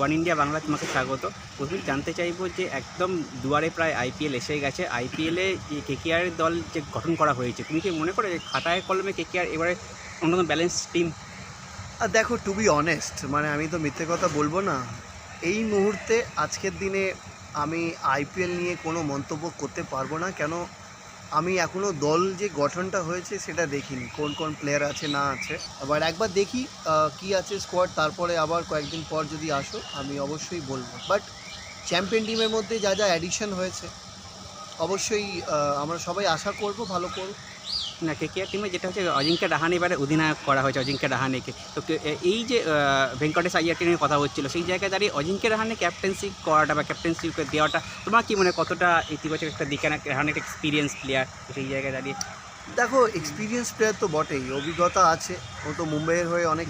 One India Bangla তোমাকে স্বাগত। প্রথমে জানতে চাইব যে একদম দুয়ারে প্রায় আইপিএল এসে গেছে। আইপিএলে যে কেকেআর দল যে গঠন করা হয়েছে, তুমি কি মনে করো যে খাটায় কলমে কেকেআর এবারে অন্যতম ব্যালেন্স টিম আর দেখো টু বি অনেস্ট মানে আমি তো মিথ্যে কথা বলব না। এই মুহূর্তে আজকের দিনে আমি আইপিএল নিয়ে কোনো মন্তব্য করতে পারব না। কেন? আমি এখনও দল যে গঠনটা হয়েছে সেটা দেখিনি, কোন কোন প্লেয়ার আছে না আছে। আবার একবার দেখি কি আছে স্কোয়াড তারপরে আবার কয়েকদিন পর যদি আসো, আমি অবশ্যই বলব। বাট চ্যাম্পিয়ন টিমের মধ্যে যা যা অ্যাডিশন হয়েছে, অবশ্যই আমরা সবাই আশা করব ভালো করব না কেকেআর টিমে যেটা হচ্ছে অজিঙ্ক্য রাহানে এবারে অধিনায়ক করা হয়েছে অজিঙ্ক্য রাহানেকে। তো এই যে ভেঙ্কটেশ আইয়ারটি নিয়ে কথা হচ্ছিল সেই জায়গায় দাঁড়িয়ে অজিঙ্ক্য রাহানে ক্যাপ্টেন্সি করাটা বা ক্যাপ্টেন্সি দেওয়াটা তোমার কি মনে কতটা ইতিবাচক একটা দিকে? না রাহানে একটা এক্সপিরিয়েন্স প্লেয়ার সেই জায়গায় দাঁড়িয়ে? দেখো এক্সপিরিয়েন্স প্লেয়ার তো বটেই অভিজ্ঞতা আছে। ও তো মুম্বাইয়ের হয়ে অনেক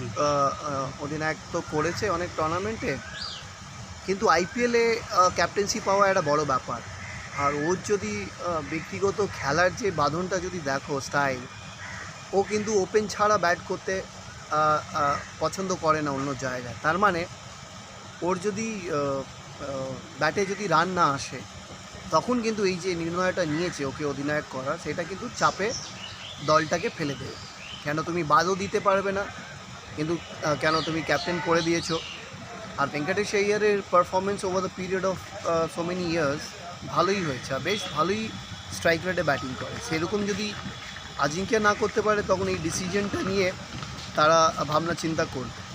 অধিনায়ক তো করেছে অনেক টুর্নামেন্টে কিন্তু আইপিএলে ক্যাপ্টেন্সি পাওয়া একটা বড় ব্যাপার। আর ওর যদি ব্যক্তিগত খেলার যে বাঁধনটা যদি দেখো স্টাইল ও কিন্তু ওপেন ছাড়া ব্যাট করতে পছন্দ করে না অন্য জায়গায়। তার মানে ওর যদি ব্যাটে যদি রান না আসে, তখন কিন্তু এই যে নির্ণয়টা নিয়েছে ওকে অধিনায়ক করা, সেটা কিন্তু চাপে দলটাকে ফেলে দেবে। কেন তুমি বাদও দিতে পারবে না, কিন্তু কেন তুমি ক্যাপ্টেন করে দিয়েছ? আর Venkatesh আইয়ারের performance over the period of so many years ভালোই হয়েছে, আর বেশ ভালোই স্ট্রাইক রেটে ব্যাটিং করে। সেরকম যদি আজিঙ্কে না করতে পারে, তখন এই ডিসিশনটা নিয়ে তারা ভাবনা চিন্তা করবে।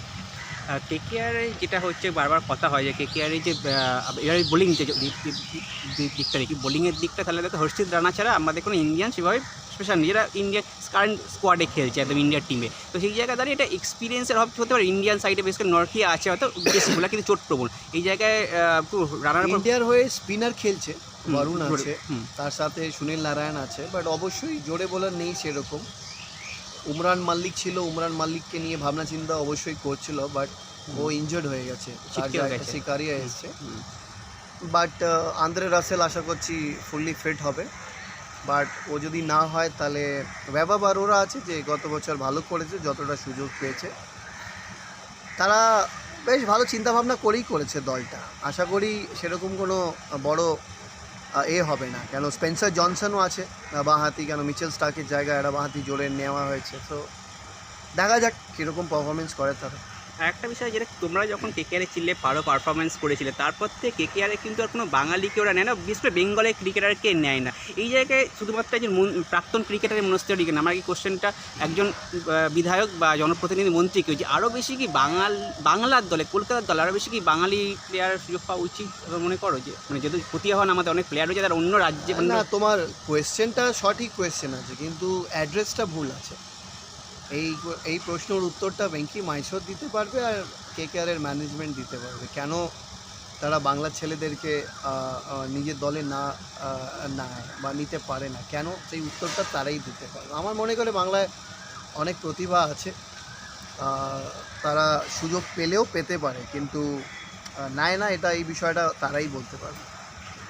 কেকেআরে যেটা হচ্ছে বারবার কথা হয় যে কেকেআরে যে আহ, এবার বোলিং যে দিক- দিক- দিক- দিকটা দেখি বোলিংয়ের দিকটা তাহলে দেখো হর্ষিত রানা ছাড়া আমাদের কোনো ইন্ডিয়ান সেভাবে স্পেশাল নিজেরা ইন্ডিয়ান কারেন্ট স্কোয়াডে খেলছে একদম ইন্ডিয়ার টিমে তো সেই জায়গায় দাঁড়িয়ে এটা এক্সপিরিয়েন্সের অভাব হতে পারে। ইন্ডিয়ান সাইডে বেশ করে নরকিয়া আছে হয়তো বেশিগুলো কিন্তু চোট প্রবণ এই জায়গায় রানার ইন্ডিয়ার হয়ে স্পিনার খেলছে বরুণ আছে। তার সাথে সুনীল নারায়ণ আছে বাট অবশ্যই জোরে বোলার নেই সেরকম। উমরান মাল্লিক ছিল উমরান মাল্লিককে নিয়ে ভাবনা চিন্তা অবশ্যই করছিল বাট ও ইনজার্ড হয়ে গেছে। শিকারিয়া এসছে। বাট আন্দ্রে রাসেল আশা করছি ফুললি ফিট হবে। বাট ও যদি না হয় তাহলে ব্যবা বারোরা আছে যে গত বছর ভালো করেছে যতটা সুযোগ পেয়েছে। তারা বেশ ভালো চিন্তাভাবনা করেই করেছে দলটা। আশা করি সেরকম কোনো বড় এ হবে না। কেন স্পেন্সার জনসনও আছে আহ, বাঁহাতি। কেন মিচেল স্টার্কের জায়গায় একটা বাঁহাতি জোরে নেওয়া হয়েছে। তো দেখা যাক কীরকম পারফরমেন্স করে তারা। আর একটা বিষয় যেটা তোমরা যখন কেকেআরে চিল্লে পারো পারফরমেন্স করেছিলে তারপর থেকে কেকেআরে কিন্তু আর কোনো বাঙালিকে ওরা নেয় না বিশেষ করে বেঙ্গলের ক্রিকেটারকে নেয় না। এই জায়গায় শুধুমাত্র একজন প্রাক্তন ক্রিকেটারের মনস্থির দিকে না আমার কি কোশ্চেনটা একজন বিধায়ক বা জনপ্রতিনিধি মন্ত্রীকে যে আরও বেশি কি বাঙাল বাংলার দলে কলকাতার দলে আরও বেশি কি বাঙালি প্লেয়ার সুযোগ পাওয়া উচিত মনে করো? যে মানে যদি প্রতিহন আমাদের অনেক প্লেয়ার রয়েছে তারা অন্য রাজ্যে না তোমার কোয়েশ্চেনটা সঠিক কোয়েশ্চেন আছে কিন্তু অ্যাড্রেসটা ভুল আছে। এই এই প্রশ্নের উত্তরটা ভেঙ্কি মাইশোর দিতে পারবে আর কে কেয়ারের ম্যানেজমেন্ট দিতে পারবে। কেন তারা বাংলা ছেলেদেরকে নিজের দলে না নেয় বা নিতে পারে না, কেন সেই উত্তরটা তারাই দিতে পারবে? আমার মনে করে বাংলায় অনেক প্রতিভা আছে। তারা সুযোগ পেলেও পেতে পারে, কিন্তু নেয় না, এটা এই বিষয়টা তারাই বলতে পারবে।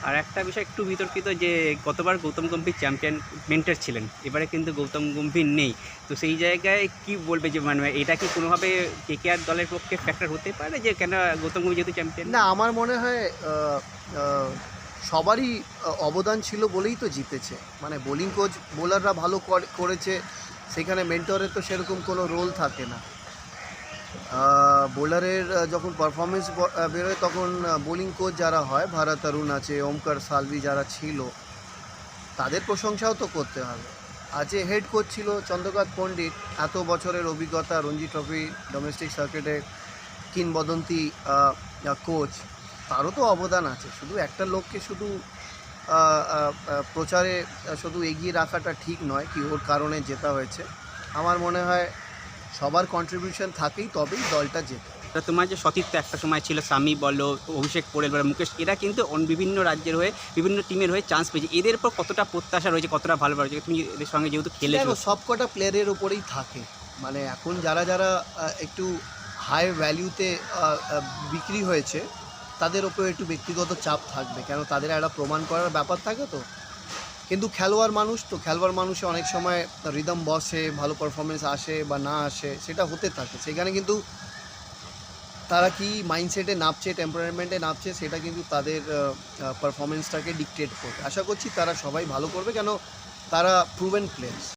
আর একটা বিষয় একটু বিতর্কিত যে গতবার গৌতম গম্ভীর চ্যাম্পিয়ন মেন্টার ছিলেন, এবারে কিন্তু গৌতম গম্ভীর নেই। তো সেই জায়গায় কি বলবে যে মানে এটা কি কোনোভাবে কেকেআর দলের পক্ষে ফ্যাক্টর হতে পারে যে কেন গৌতম গম্ভীর যেহেতু চ্যাম্পিয়ন? না, আমার মনে হয় সবারই অবদান ছিল বলেই তো জিতেছে। মানে বোলিং কোচ বোলাররা ভালো করেছে, সেখানে মেন্টরের তো সেরকম কোনো রোল থাকে না। বোলারের যখন পারফরমেন্স বেরোয় তখন বোলিং কোচ যারা হয়, ভারত অরুণ আছে, ওমকার সালভি যারা ছিল, তাদের প্রশংসাও তো করতে হবে। আজ যে হেড কোচ ছিল চন্দ্রকান্ত পণ্ডিত, এত বছরের অভিজ্ঞতা রঞ্জি ট্রফি ডোমেস্টিক সার্কিটের কিংবদন্তি কোচ তারও তো অবদান আছে। শুধু একটা লোককে শুধু প্রচারে শুধু এগিয়ে রাখাটা ঠিক নয়, কি ওর কারণে জেতা হয়েছে। আমার মনে হয় সবার কন্ট্রিবিউশন থাকেই তবেই দলটা জেতে। তোমার যে সতীর্থ একটা সময় ছিল স্বামী বলো অভিষেক পোরেল বলো মুকেশ এরা কিন্তু বিভিন্ন রাজ্যের হয়ে বিভিন্ন টিমের হয়ে চান্স পেয়েছে। এদের উপর কতটা প্রত্যাশা রয়েছে কতটা ভালো রয়েছে তুমি এদের সঙ্গে যেহেতু দেখো সব কটা প্লেয়ারের ওপরেই থাকে। মানে এখন যারা যারা একটু হাই ভ্যালিউতে বিক্রি হয়েছে তাদের ওপরে একটু ব্যক্তিগত চাপ থাকবে। কেন তাদের একটা প্রমাণ করার ব্যাপার থাকে তো? কিন্তু খেলোয়াড় মানুষ তো, খেলোয়াড় মানুষে অনেক সময় রিদম বসে, ভালো পারফরমেন্স আসে বা না আসে, সেটা হতে থাকে। সেখানে কিন্তু তারা কি মাইন্ডসেটে নাপছে টেম্পারমেন্টে নাপছে, সেটা কিন্তু তাদের পারফরমেন্সটাকে ডিকটেট করবে। আশা করছি তারা সবাই ভালো করবে, কেন তারা প্রুভেন প্লেয়ার্স